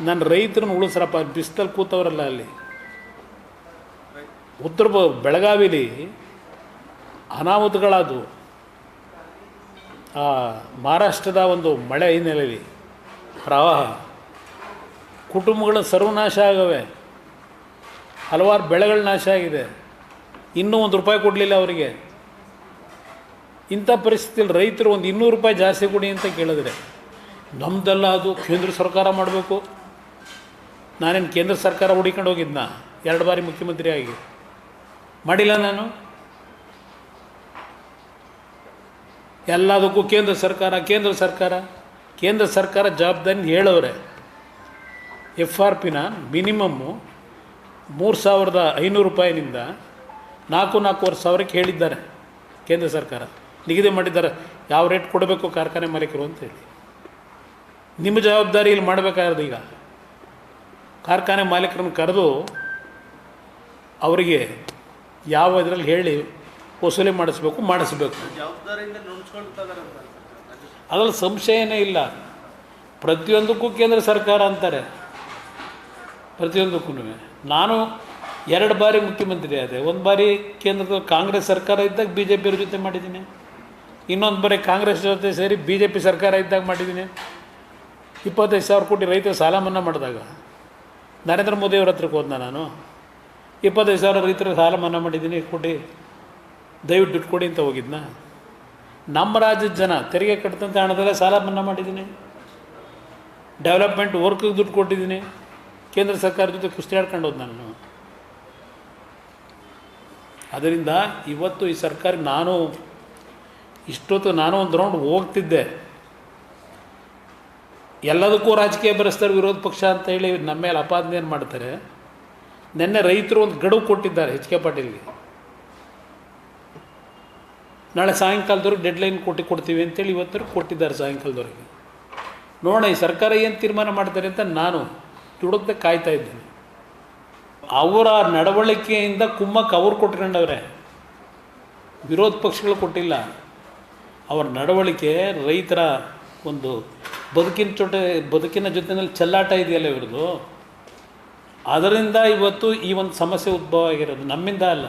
ನನ್ನ ರೈತರನ್ನ ಉಳಿಸ್ರಪ್ಪ ಬಿಸ್ತಲ್ ಕೂತವರಲ್ಲ ಅಲ್ಲಿ. ಉತ್ತರ ಬೆಳಗಾವಿಲಿ ಅನಾಹುತಗಳಾದವು. ಆ, ಮಹಾರಾಷ್ಟ್ರದ ಒಂದು ಮಳೆ ಹಿನ್ನೆಲೆಯಲ್ಲಿ ಪ್ರವಾಹ. ಕುಟುಂಬಗಳು ಸರ್ವನಾಶ ಆಗವೆ. ಹಲವಾರು ಬೆಳೆಗಳು ನಾಶ ಆಗಿದೆ. ಇನ್ನೂ ಒಂದು ರೂಪಾಯಿ ಕೊಡಲಿಲ್ಲ ಅವರಿಗೆ. ಇಂಥ ಪರಿಸ್ಥಿತಿಯಲ್ಲಿ ರೈತರು ಒಂದು ಇನ್ನೂರು ರೂಪಾಯಿ ಜಾಸ್ತಿ ಕೊಡಿ ಅಂತ ಕೇಳಿದ್ರೆ ನಮ್ಮದೆಲ್ಲ ಅದು, ಕೇಂದ್ರ ಸರ್ಕಾರ ಮಾಡಬೇಕು. ನಾನೇನು ಕೇಂದ್ರ ಸರ್ಕಾರ ಹುಡಿಕೊಂಡು ಹೋಗಿದ್ನ? ಎರಡು ಬಾರಿ ಮುಖ್ಯಮಂತ್ರಿ ಆಗಿ. ಮಾಡಿಲ್ಲ ನಾನು. ಎಲ್ಲದಕ್ಕೂ ಕೇಂದ್ರ ಸರ್ಕಾರ ಕೇಂದ್ರ ಸರ್ಕಾರ ಕೇಂದ್ರ ಸರ್ಕಾರ ಜವಾಬ್ದಾರಿ ಹೇಳವ್ರೆ. ಎಫ್ ಆರ್ ಪಿನ ಮಿನಿಮಮ್ಮು ಮೂರು ಸಾವಿರದ ಐನೂರು ರೂಪಾಯಿನಿಂದ ನಾಲ್ಕು, ನಾಲ್ಕೂವರೆ ಸಾವಿರಕ್ಕೆ ಹೇಳಿದ್ದಾರೆ ಕೇಂದ್ರ ಸರ್ಕಾರ. ನಿಗದಿ ಮಾಡಿದ್ದಾರೆ. ಯಾವ ರೇಟ್ ಕೊಡಬೇಕು ಕಾರ್ಖಾನೆ ಮಾಲೀಕರು ಅಂತೇಳಿ. ನಿಮ್ಮ ಜವಾಬ್ದಾರಿ ಇಲ್ಲಿ ಮಾಡಬೇಕಾದ್ರೆ ಈಗ. ಕಾರ್ಖಾನೆ ಮಾಲೀಕರನ್ನು ಕರೆದು ಅವರಿಗೆ ಯಾವ ಇದರಲ್ಲಿ ಹೇಳಿ ವಸೂಲಿ ಮಾಡಿಸ್ಬೇಕು ಮಾಡಿಸ್ಬೇಕು. ಅದರಲ್ಲಿ ಸಂಶಯನೇ ಇಲ್ಲ. ಪ್ರತಿಯೊಂದಕ್ಕೂ ಕೇಂದ್ರ ಸರ್ಕಾರ ಅಂತಾರೆ. ಪ್ರತಿಯೊಂದಕ್ಕೂ. ನಾನು ಎರಡು ಬಾರಿ ಮುಖ್ಯಮಂತ್ರಿ ಆದೆ. ಒಂದು ಬಾರಿ ಕೇಂದ್ರದ ಕಾಂಗ್ರೆಸ್ ಸರ್ಕಾರ ಇದ್ದಾಗ ಬಿ ಜೆ ಪಿಯವ್ರ ಜೊತೆ ಮಾಡಿದ್ದೀನಿ. ಇನ್ನೊಂದು ಬಾರಿ ಕಾಂಗ್ರೆಸ್ ಜೊತೆ ಸೇರಿ ಬಿ ಜೆ ಪಿ ಸರ್ಕಾರ ಇದ್ದಾಗ ಮಾಡಿದ್ದೀನಿ. ಇಪ್ಪತ್ತೈದು ಸಾವಿರ ಕೋಟಿ ರೈತರ ಸಾಲ ಮನ್ನಾ ಮಾಡಿದಾಗ. ನರೇಂದ್ರ ಮೋದಿಯವ್ರ ಹತ್ರಕ್ಕೆ ಹೋದ್ನ ನಾನು? ಇಪ್ಪತ್ತೈದು ಸಾವಿರ ರೈತರ ಸಾಲ ಮನ್ನಾ ಮಾಡಿದ್ದೀನಿ, ಕೊಡಿ. ದಯವಿಟ್ಟು ದುಡ್ಡು ಕೊಡಿ ಅಂತ ಹೋಗಿದ್ನ? ನಮ್ಮ ರಾಜ್ಯದ ಜನ ತೆರಿಗೆ ಕಟ್ಟಿದಂಥ ಹಣದಲ್ಲೇ ಸಾಲ ಮನ್ನಾ ಮಾಡಿದ್ದೀನಿ. ಡೆವಲಪ್ಮೆಂಟ್ ವರ್ಕಿಗೆ ದುಡ್ಡು ಕೊಟ್ಟಿದ್ದೀನಿ. ಕೇಂದ್ರ ಸರ್ಕಾರ ಜೊತೆ ಕುಸ್ತಿ ಆಡ್ಕೊಂಡು ಹೋದ್ ನಾನು? ಅದರಿಂದ ಇವತ್ತು ಈ ಸರ್ಕಾರ ನಾನು ಇಷ್ಟೊತ್ತು ನಾನು ಒಂದು ರೌಂಡ್ ಹೋಗ್ತಿದ್ದೆ. ಎಲ್ಲದಕ್ಕೂ ರಾಜಕೀಯ ಬರೆಸ್ತಾರೆ, ವಿರೋಧ ಪಕ್ಷ ಅಂತ ಹೇಳಿ ನಮ್ಮ ಮೇಲೆ ಅಪಾದನೆಯನ್ನು ಮಾಡ್ತಾರೆ? ನಿನ್ನೆ ರೈತರು ಒಂದು ಗಡುವು ಕೊಟ್ಟಿದ್ದಾರೆ ಎಚ್ ಕೆ ಪಾಟೀಲ್ಗೆ. ನಾಳೆ ಸಾಯಂಕಾಲದವ್ರಿಗೆ ಡೆಡ್ಲೈನ್ ಕೊಟ್ಟು ಕೊಡ್ತೀವಿ ಅಂತೇಳಿ ಇವತ್ತರು ಕೊಟ್ಟಿದ್ದಾರೆ ಸಾಯಂಕಾಲದವ್ರಿಗೆ. ನೋಡ ಈ ಸರ್ಕಾರ ಏನು ತೀರ್ಮಾನ ಮಾಡ್ತಾರೆ ಅಂತ ನಾನು ತುಡುಕ್ದೆ ಕಾಯ್ತಾ ಇದ್ದೀನಿ. ಅವರ ನಡವಳಿಕೆಯಿಂದ ಕುಮ್ಮಕ್ಕೆ ಅವ್ರು ಕೊಟ್ಕೊಂಡವ್ರೆ ವಿರೋಧ ಪಕ್ಷಗಳು ಕೊಟ್ಟಿಲ್ಲ. ಅವರ ನಡವಳಿಕೆ ರೈತರ ಒಂದು ಬದುಕಿನ ಜೊತೆ ಬದುಕಿನ ಜೊತೆಯಲ್ಲಿ ಚೆಲ್ಲಾಟ ಇದೆಯಲ್ಲ ಇವ್ರದ್ದು? ಅದರಿಂದ ಇವತ್ತು ಈ ಒಂದು ಸಮಸ್ಯೆ ಉದ್ಭವ ಆಗಿರೋದು ನಮ್ಮಿಂದ ಅಲ್ಲ.